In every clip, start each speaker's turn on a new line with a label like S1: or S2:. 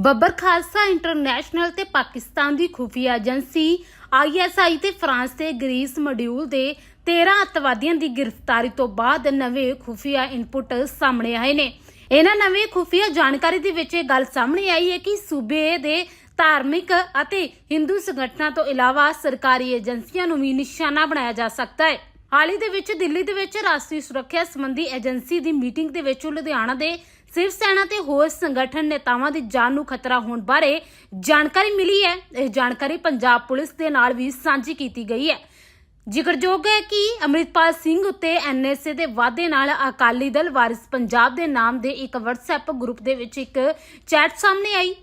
S1: ਬੱਬਰ Khalsa international ਤੇ ਪਾਕਿਸਤਾਨ ਦੀ ਖੁਫੀਆ ਏਜੰਸੀ ਆਈਐਸਆਈ ਤੇ ਫਰਾਂਸ ਦੇ ਗ੍ਰੀਸ ਮੋਡਿਊਲ ਦੇ 13 ਅੱਤਵਾਦੀਆਂ ਦੀ ਗ੍ਰਿਫਤਾਰੀ ਤੋਂ ਬਾਅਦ ਨਵੇਂ ਖੁਫੀਆ ਇਨਪੁਟ ਸਾਹਮਣੇ ਆਏ ਨੇ। ਇਹਨਾਂ ਨਵੇਂ ਖੁਫੀਆ ਜਾਣਕਾਰੀ ਦੇ ਵਿੱਚ ਇਹ ਗੱਲ ਸਾਹਮਣੇ ਆਈ ਹੈ ਕਿ ਸੂਬੇ ਦੇ ਧਾਰਮਿਕ ਅਤੇ ਹਿੰਦੂ ਸੰਗਠਨਾਂ ਤੋਂ ਇਲਾਵਾ ਸਰਕਾਰੀ ਏਜੰਸੀਆਂ ਨੂੰ ਵੀ ਨਿਸ਼ਾਨਾ ਬਣਾਇਆ ਜਾ ਸਕਦਾ ਹੈ। ਹਾਲ ਹੀ ਦੇ ਵਿੱਚ ਦਿੱਲੀ ਦੇ ਵਿੱਚ ਰਾਸ਼ਟਰੀ ਸੁਰੱਖਿਆ ਸੰਬੰਧੀ ਏਜੰਸੀ ਦੀ ਮੀਟਿੰਗ ਦੇ ਵਿੱਚ ਲੁਧਿਆਣਾ ਦੇ ਸਿਵ ਸੈਨਾ ਤੇ ਹੋਰ ਸੰਗਠਨ ਨੇਤਾਵਾਂ ਦੀ ਜਾਨ ਨੂੰ ਖਤਰਾ ਹੋਣ ਬਾਰੇ ਜਾਣਕਾਰੀ ਮਿਲੀ ਹੈ। ਇਹ ਜਾਣਕਾਰੀ ਪੰਜਾਬ ਪੁਲਿਸ ਦੇ ਨਾਲ ਵੀ ਸਾਂਝੀ ਕੀਤੀ ਗਈ ਹੈ। ਜ਼ਿਕਰਯੋਗ ਹੈ ਕਿ ਅਮਰਿਤਪਾਲ ਸਿੰਘ ਉੱਤੇ ਐਨਐਸਏ ਦੇ ਵਾਅਦੇ ਨਾਲ ਅਕਾਲੀ ਦਲ ਵਾਰਿਸ ਪੰਜਾਬ ਦੇ ਨਾਮ ਦੇ ਇੱਕ WhatsApp ਗਰੁੱਪ ਦੇ ਵਿੱਚ ਇੱਕ ਚੈਟ ਸਾਹਮਣੇ ਆਈ।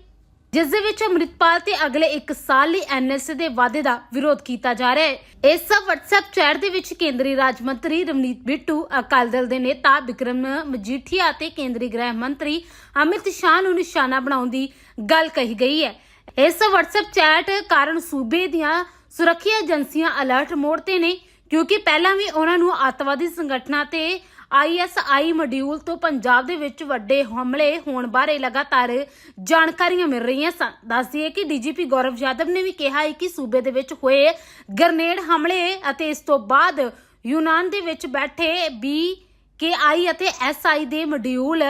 S1: ਜਿਸ ਦੇ ਵਿੱਚ ਅਮਰਿਤਪਾਲ ਤੇ ਅਗਲੇ 1 ਸਾਲ ਲਈ ਐਨਐਸਏ ਦੇ ਵਾਅਦੇ ਦਾ ਵਿਰੋਧ ਕੀਤਾ ਜਾ ਰਿਹਾ ਹੈ। ਇਸ WhatsApp ਚੈਟ ਦੇ ਵਿੱਚ ਕੇਂਦਰੀ ਰਾਜ ਮੰਤਰੀ ਰਵਨੀਤ ਬਿੱਟੂ, ਅਕਾਲੀ ਦਲ ਦੇ ਨੇਤਾ ਵਿਕਰਮ ਮਜੀਠੀਆ ਤੇ ਕੇਂਦਰੀ ਗ੍ਰਹਿ ਮੰਤਰੀ ਅਮਿਤ ਸ਼ਾਹ ਨੂੰ ਨਿਸ਼ਾਨਾ ਬਣਾਉਣ ਦੀ ਗੱਲ ਕਹੀ ਗਈ ਹੈ। ਇਸ WhatsApp ਚੈਟ ਕਾਰਨ ਸੂਬੇ ਦੀਆਂ ਸੁਰੱਖਿਆ ਏਜੰਸੀਆਂ ਅਲਰਟ ਮੋੜ ਤੇ ਨੇ ਕਿਉਂਕਿ ਪਹਿਲਾਂ ਵੀ ਉਹਨਾਂ ਨੂੰ ਅੱਤਵਾਦੀ ਸੰਗਠਨਾਂ ਤੇ ਆਈਐਸਆਈ ਮੋਡਿਊਲ ਤੋਂ ਪੰਜਾਬ ਦੇ ਵਿੱਚ ਵੱਡੇ ਹਮਲੇ ਹੋਣ ਬਾਰੇ ਲਗਾਤਾਰ ਜਾਣਕਾਰੀਆਂ ਮਿਲ ਰਹੀਆਂ ਸਨ। ਦੱਸਦੀਏ ਕਿ ਡੀਜੀਪੀ ਗੌਰਵ ਯਾਦਵ ਨੇ ਵੀ ਕਿਹਾ ਹੈ ਕਿ ਸੂਬੇ ਦੇ ਵਿੱਚ ਹੋਏ ਗ੍ਰਨੇਡ ਹਮਲੇ ਅਤੇ ਇਸ ਤੋਂ ਬਾਅਦ ਯੂਨਾਨ ਦੇ ਵਿੱਚ ਬੈਠੇ ਬੀ ਕੇ ਆਈ ਅਤੇ ਐਸਆਈ ਦੇ ਮੋਡਿਊਲ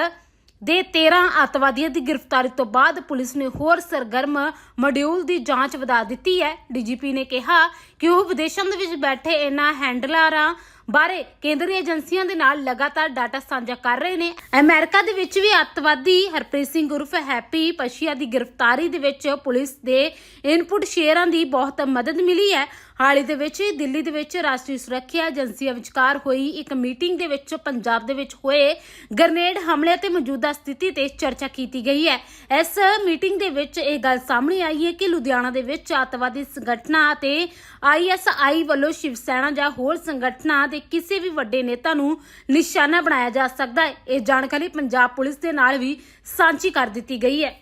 S1: ਦੇ 13 ਅੱਤਵਾਦੀਆਂ ਦੀ ਗ੍ਰਿਫਤਾਰੀ ਤੋਂ ਬਾਅਦ ਪੁਲਿਸ ਨੇ ਹੋਰ ਸਰਗਰਮ ਮੋਡਿਊਲ ਦੀ ਜਾਂਚ ਵਧਾ ਦਿੱਤੀ ਹੈ। ਡੀਜੀਪੀ ਨੇ ਕਿਹਾ ਕਿ ਉਹ ਵਿਦੇਸ਼ਾਂ ਦੇ ਵਿੱਚ ਬੈਠੇ ਇਹਨਾਂ ਹੈਂਡਲਰਾਂ ਬਾਰੇ ਕੇਂਦਰੀ ਏਜੰਸੀਆਂ ਦੇ ਨਾਲ ਲਗਾਤਾਰ ਡਾਟਾ ਸਾਂਝਾ ਕਰ ਰਹੇ ਨੇ। ਅਮਰੀਕਾ ਦੇ ਵਿੱਚ ਵੀ ਅੱਤਵਾਦੀ ਹਰਪ੍ਰੀਤ ਸਿੰਘ ਉਰਫ ਹੈਪੀ ਪਸ਼ੀਆ ਦੀ ਗ੍ਰਿਫਤਾਰੀ ਦੇ ਵਿੱਚ ਪੁਲਿਸ ਦੇ ਇਨਪੁਟ ਸ਼ੇਅਰਾਂ ਦੀ ਬਹੁਤ ਮਦਦ ਮਿਲੀ ਹੈ। ਹਾਲ ਹੀ ਦੇ ਵਿੱਚ ਦਿੱਲੀ ਦੇ ਵਿੱਚ ਰਾਸ਼ਟਰੀ ਸੁਰੱਖਿਆ ਏਜੰਸੀਆਂ ਵਿਚਕਾਰ ਹੋਈ ਇੱਕ ਮੀਟਿੰਗ ਦੇ ਵਿੱਚ ਪੰਜਾਬ ਦੇ ਵਿੱਚ ਹੋਏ ਗ੍ਰਨੇਡ ਹਮਲੇ ਤੇ ਮੌਜੂਦਾ ਸਥਿਤੀ ਤੇ ਚਰਚਾ ਕੀਤੀ ਗਈ ਹੈ। ਇਸ ਮੀਟਿੰਗ ਦੇ ਵਿੱਚ ਇਹ ਗੱਲ ਸਾਹਮਣੇ ਆਈ ਹੈ ਕਿ ਲੁਧਿਆਣਾ ਦੇ ਵਿੱਚ ਅੱਤਵਾਦੀ ਸੰਗਠਨਾਂ ਅਤੇ ਆਈਐਸਆਈ ਵੱਲੋਂ ਸ਼ਿਵ ਸੈਨਾ ਜਾਂ ਹੋਰ ਸੰਗਠਨਾਂ ਦੇ ਕਿਸੇ ਵੀ ਵੱਡੇ ਨੇਤਾ ਨੂੰ ਨਿਸ਼ਾਨਾ ਬਣਾਇਆ ਜਾ ਸਕਦਾ ਹੈ। ਇਹ ਜਾਣਕਾਰੀ ਪੰਜਾਬ ਪੁਲਿਸ ਦੇ ਨਾਲ ਵੀ ਸਾਂਝੀ ਕਰ ਦਿੱਤੀ ਗਈ ਹੈ।